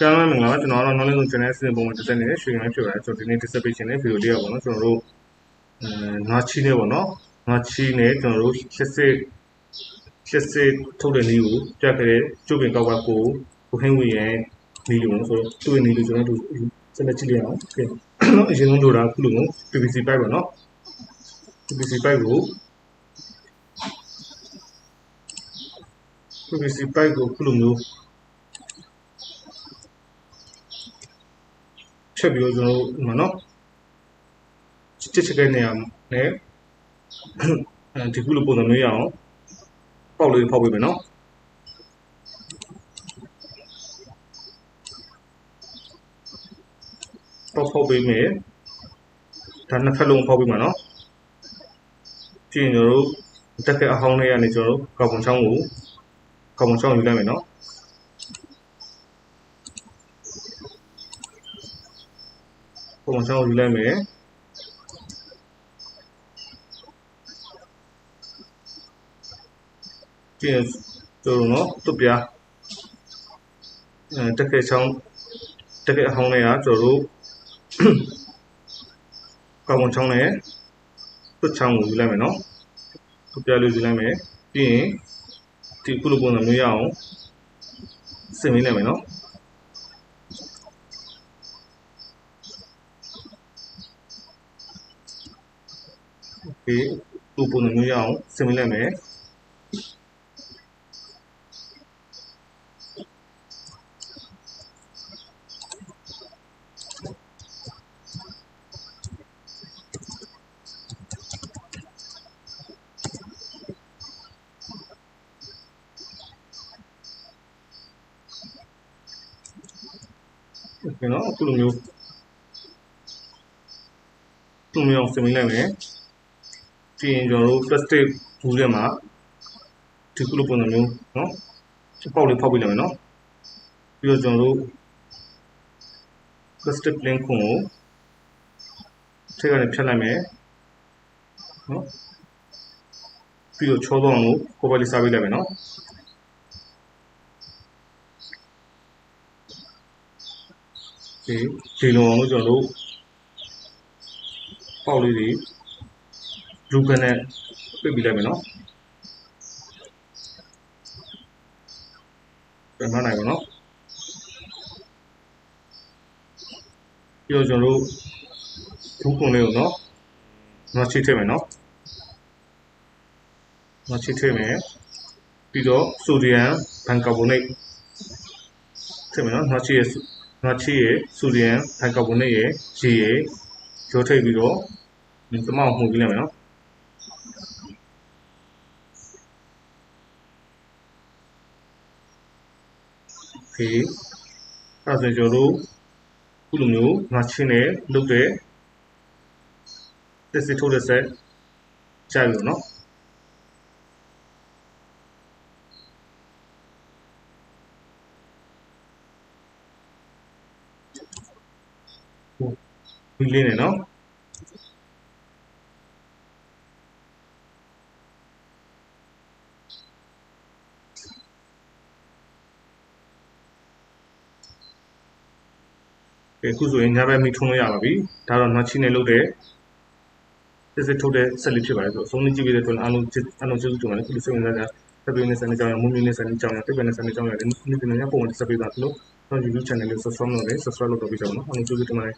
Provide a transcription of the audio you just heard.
ကျွန်တော်မင်္ဂလာပါကျွန်တော်ကတော့နောက်လည်းဆုံး channel အစီအစဉ်ပုံမှန်တက်ဆက်နေတဲ့ရွှေရိုင်းဖြစ်ပါတယ်ကျွန်တော်ဒီနေ့ dissertation နဲ့ video လေးရပါတော့ကျွန်တော်တို့အဲငါချီနဲ့ပေါ့နော်ငါချီနဲ့ကျွန်တော်တို့ရှစ်စစ်ရှစ်စစ်ထုတ်တဲ့နည်းကိုပြခဲ့တဲ့ကျုပ်ပင်ကောက်ပါကိုကိုဟင်းဝင်ရဲ့နည်းလို့ဆိုတော့သူ့ရဲ့နည်းလို့ကျွန်တော်တို့ဆက်လက်ကြည့်ရအောင်ကဲနော်အရင်ဆုံးတို့တာခုလို PVC pipe ပေါ့နော် PVC pipe ကို PVC pipe ကိုခုလိုမျိုး ချက်ပြီးတော့ကျွန်တော်တို့ဒီမှာနော်ချစ်ချစ်တဲ့နေရာနဲ့အဲဒီခုလိုပုံစံမျိုးရအောင်ပေါက်လေးဖောက်ပေးမယ်နော်ပေါက်ဖောက်ပေးမယ်ဒါနှစ်ဖက်လုံးဖောက်ပေးမှာနော်ကြည့်ရင်ကျွန်တော်တို့တက်တဲ့အဟောင်းလေးကနေကျွန်တော်တို့ကောက်ပုံချောင်းကိုကောက်ပုံချောင်းယူလိုက်မယ်နော် ပုံစံကိုယူလိုက်မယ်ကြည့်တို့နော်တုတ်ပြအဲတက်ခဲ့ချောင်းတက်ခဲ့အဟောင်းလေးကကျွန်တော်တို့ကောင်းချောင်းနဲ့တုတ်ချောင်းကိုယူလိုက်မယ်နော်တုတ်ပြလေးယူလိုက်မယ်ပြီးရင်ဒီခုလိုပုံစံမျိုးရအောင်စင်မိလိုက်မယ်နော် ဒီသူ့ပုံစံမျိုးရအောင်ဆင်မလိုက်မယ်နော်အခုလိုမျိုးသူ့မျိုးအောင်ဆင်မလိုက်မယ် ပြီးရင်ကျွန်တော်တို့ plastic ဘူးထဲမှာဒီကုလိုပုံစံမျိုးနော်ပေါက်လေးဖောက်ပြလိုက်မယ်နော်ပြီးတော့ကျွန်တော်တို့ plastic plane ခွန်ကိုထည့်ကနေဖြတ်လိုက်မယ်နော်ပြီးတော့ချောတော့အောင်လို့ကိုယ်ပိုင်လေးစားပေးလိုက်မယ်နော်ဒီဒီလိုအောင်လို့ကျွန်တော်တို့ပေါက်လေးတွေ လူကနဲ့ပြစ်ပြီးလိုက်မယ်နော်ပြန်မနိုင်ဘူးနော်ပြီးတော့ကျွန်တော်တို့ဘူးကုံလေးကိုနော်ငါချိထည့်မယ်နော်ငါချိထည့်မယ်ပြီးတော့ဆိုဒီယမ်ဘန်ကာဗိုနိတ်ထည့်မယ်နော်ငါချိရဲ့ငါချိရဲ့ဆိုဒီယမ်ဘန်ကာဗိုနိတ်ရဲ့ရေရဲ့ရောထိပ်ပြီးတော့ဒီကမောက်မှုပြီးလိုက်မယ်နော် ဖေးအဲ့ဒါဆိုကျွန်တော်တို့ခုလိုမျိုးငါချင်းနဲ့လုပ်တဲ့တက်စစ်ထုတ်တဲ့ဆက်ကြာပြီနော်ဟိုဒီလေးနဲ့နော် အခုဆိုရင်ညဘက်မီထုံးလို့ရပါပြီဒါတော့နှချီနဲ့လုပ်တဲ့စစ်စစ်ထုတ်တဲ့ဆက်လေးဖြစ်ပါတယ်ဆိုတော့ဆုံးနေကြည့်ပြီးတဲ့အတွက်အားလုံးအားလုံးကျေးဇူးတင်ပါတယ်ခုလိုစိတ်ဝင်စားကြဆက်ပြီးနေစနေကြောင်းရမွေးမြူးနေစနေကြောင်းရပြည့်ပြည့်နေစနေကြောင်းရဒီနေ့ဒီနေ့ပုံမှန်ဆက်ပြီးသားလို့ကျွန်တော် YouTube channel လေး subscribe လုပ်တယ် subscribe လုပ်တော့ပြီးကြအောင်နော်အားလုံးကျေးဇူးတင်ပါတယ်